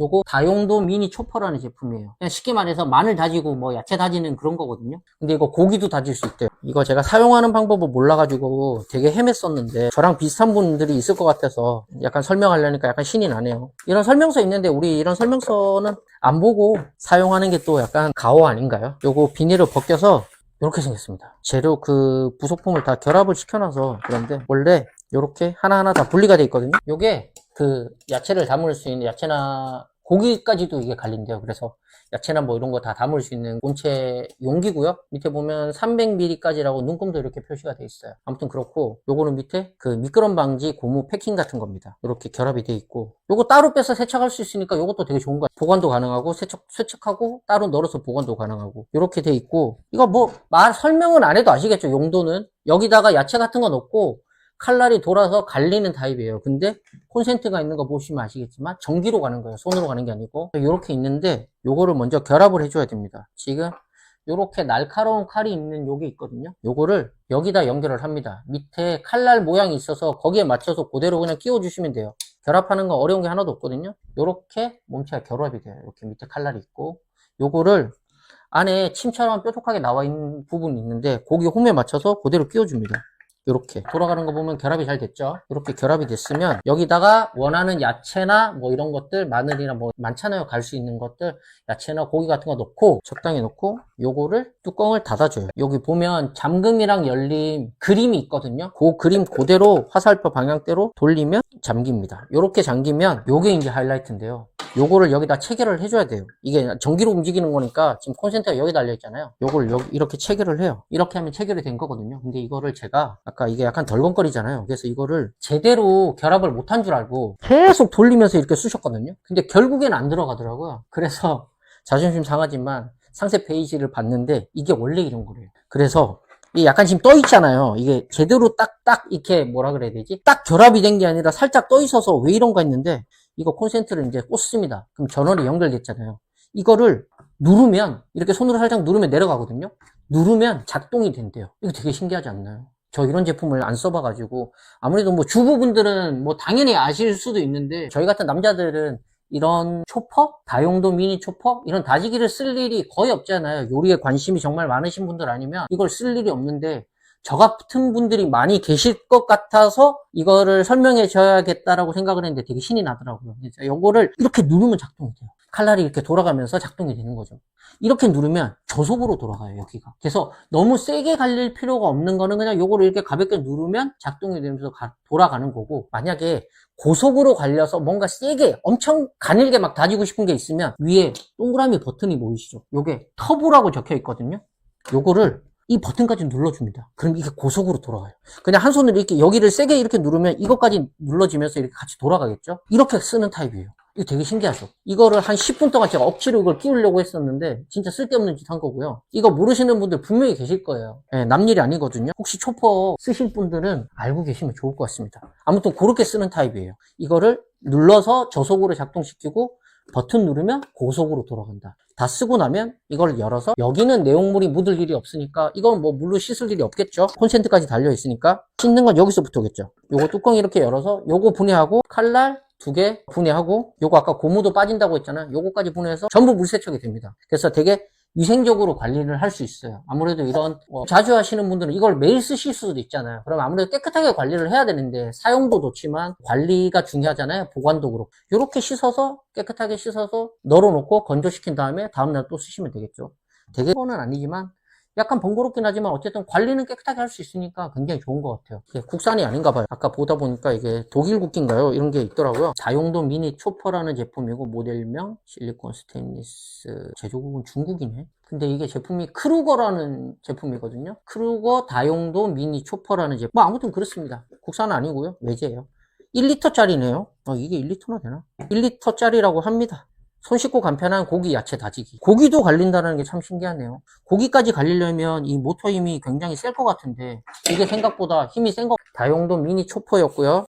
요거 다용도 미니 초퍼라는 제품이에요. 그냥 쉽게 말해서 마늘 다지고 뭐 야채 다지는 그런 거거든요. 근데 이거 고기도 다질 수 있대요. 이거 제가 사용하는 방법을 몰라가지고 되게 헤맸었는데 저랑 비슷한 분들이 있을 것 같아서 약간 설명하려니까 약간 신이 나네요. 이런 설명서 있는데 우리 이런 설명서는 안 보고 사용하는 게 또 약간 가오 아닌가요? 요거 비닐을 벗겨서 이렇게 생겼습니다. 재료 그 부속품을 다 결합을 시켜놔서 그런데 원래 이렇게 하나하나 다 분리가 돼 있거든요. 요게 그 야채를 담을 수 있는 야채나 고기까지도 이게 갈린대요. 그래서 야채나 뭐 이런 거 다 담을 수 있는 본체 용기고요. 밑에 보면 300ml까지라고 눈금도 이렇게 표시가 돼 있어요. 아무튼 그렇고 요거는 밑에 그 미끄럼 방지 고무 패킹 같은 겁니다. 이렇게 결합이 돼 있고 요거 따로 빼서 세척할 수 있으니까 요것도 되게 좋은 거 같아요. 보관도 가능하고 세척 세척하고 따로 널어서 보관도 가능하고 이렇게 돼 있고 이거 뭐 말 설명은 안 해도 아시겠죠? 용도는 여기다가 야채 같은 거 넣고 칼날이 돌아서 갈리는 타입이에요. 근데 콘센트가 있는 거 보시면 아시겠지만 전기로 가는 거예요. 손으로 가는 게 아니고 이렇게 있는데 요거를 먼저 결합을 해줘야 됩니다. 지금 요렇게 날카로운 칼이 있는 요게 있거든요. 요거를 여기다 연결을 합니다. 밑에 칼날 모양이 있어서 거기에 맞춰서 그대로 그냥 끼워 주시면 돼요. 결합하는 거 어려운 게 하나도 없거든요. 요렇게 몸체가 결합이 돼요. 이렇게 밑에 칼날이 있고 요거를 안에 침처럼 뾰족하게 나와 있는 부분이 있는데 거기 홈에 맞춰서 그대로 끼워 줍니다. 이렇게 돌아가는 거 보면 결합이 잘 됐죠? 이렇게 결합이 됐으면 여기다가 원하는 야채나 뭐 이런 것들 마늘이나 뭐 많잖아요. 갈 수 있는 것들 야채나 고기 같은 거 넣고 적당히 넣고 요거를 뚜껑을 닫아줘요 여기 보면 잠금이랑 열림 그림이 있거든요 그 그림 그대로 화살표 방향대로 돌리면 잠깁니다 이렇게 잠기면 요게 이제 하이라이트인데요 요거를 여기다 체결을 해줘야 돼요. 이게 전기로 움직이는 거니까 지금 콘센트가 여기 달려 있잖아요. 요걸 여기 이렇게 체결을 해요. 이렇게 하면 체결이 된 거거든요. 근데 이거를 제가 아까 이게 약간 덜컹거리잖아요. 그래서 이거를 제대로 결합을 못한 줄 알고 계속 돌리면서 이렇게 쑤셨거든요. 근데 결국엔 안 들어가더라고요. 그래서 자존심 상하지만 상세 페이지를 봤는데 이게 원래 이런 거래요. 그래서 이 약간 지금 떠 있잖아요. 이게 제대로 딱딱 이렇게 뭐라 그래야 되지? 딱 결합이 된 게 아니라 살짝 떠 있어서 왜 이런가 했는데 이거 콘센트를 이제 꽂습니다. 그럼 전원이 연결됐잖아요. 이거를 누르면 이렇게 손으로 살짝 누르면 내려가거든요. 누르면 작동이 된대요. 이거 되게 신기하지 않나요? 저 이런 제품을 안 써봐가지고 아무래도 뭐 주부분들은 뭐 당연히 아실 수도 있는데 저희 같은 남자들은 이런 초퍼, 다용도 미니 초퍼 이런 다지기를 쓸 일이 거의 없잖아요. 요리에 관심이 정말 많으신 분들 아니면 이걸 쓸 일이 없는데 저 같은 분들이 많이 계실 것 같아서 이거를 설명해 줘야겠다라고 생각을 했는데 되게 신이 나더라고요. 요거를 이렇게 누르면 작동이 돼요. 칼날이 이렇게 돌아가면서 작동이 되는 거죠. 이렇게 누르면 저속으로 돌아가요, 여기가. 그래서 너무 세게 갈릴 필요가 없는 거는 그냥 요거를 이렇게 가볍게 누르면 작동이 되면서 가- 돌아가는 거고, 만약에 고속으로 갈려서 뭔가 세게 엄청 가늘게 막 다지고 싶은 게 있으면 위에 동그라미 버튼이 보이시죠? 요게 터보라고 적혀 있거든요. 요거를 이 버튼까지 눌러줍니다. 그럼 이게 고속으로 돌아가요. 그냥 한 손으로 이렇게 여기를 세게 이렇게 누르면 이것까지 눌러지면서 이렇게 같이 돌아가겠죠? 이렇게 쓰는 타입이에요. 이거 되게 신기하죠? 이거를 한 10분 동안 제가 억지로 이걸 끼우려고 했었는데 진짜 쓸데없는 짓 한 거고요. 이거 모르시는 분들 분명히 계실 거예요. 예, 남일이 아니거든요. 혹시 초퍼 쓰실 분들은 알고 계시면 좋을 것 같습니다. 아무튼 그렇게 쓰는 타입이에요. 이거를 눌러서 저속으로 작동시키고 버튼 누르면 고속으로 돌아간다. 다 쓰고 나면 이걸 열어서 여기는 내용물이 묻을 일이 없으니까 이건 뭐 물로 씻을 일이 없겠죠. 콘센트까지 달려 있으니까 씻는 건 여기서부터겠죠. 요거 뚜껑 이렇게 열어서 요거 분해하고 칼날 두 개 분해하고 요거 아까 고무도 빠진다고 했잖아요. 요거까지 분해해서 전부 물세척이 됩니다. 그래서 되게 위생적으로 관리를 할 수 있어요. 아무래도 이런 뭐 자주 하시는 분들은 이걸 매일 쓰실 수도 있잖아요. 그럼 아무래도 깨끗하게 관리를 해야 되는데 사용도 좋지만 관리가 중요하잖아요. 보관도 그렇고 이렇게 씻어서 깨끗하게 씻어서 널어놓고 건조시킨 다음에 다음날 또 쓰시면 되겠죠. 되게 뻔은 아니지만 약간 번거롭긴 하지만 어쨌든 관리는 깨끗하게 할 수 있으니까 굉장히 좋은 것 같아요. 국산이 아닌가 봐요. 아까 보다 보니까 이게 독일 국기인가요? 이런 게 있더라고요. 다용도 미니 초퍼라는 제품이고 모델명 실리콘 스테인리스 제조국은 중국이네. 근데 이게 제품이 크루거라는 제품이거든요. 크루거 다용도 미니 초퍼라는 제품. 뭐 아무튼 그렇습니다. 국산은 아니고요. 외제예요. 1리터짜리네요. 어, 이게 1리터나 되나? 1리터짜리라고 합니다. 손 씻고 간편한 고기 야채 다지기. 고기도 갈린다는 게 참 신기하네요. 고기까지 갈리려면 이 모터 힘이 굉장히 셀 것 같은데 이게 생각보다 힘이 센 거. 다용도 미니 초퍼였고요.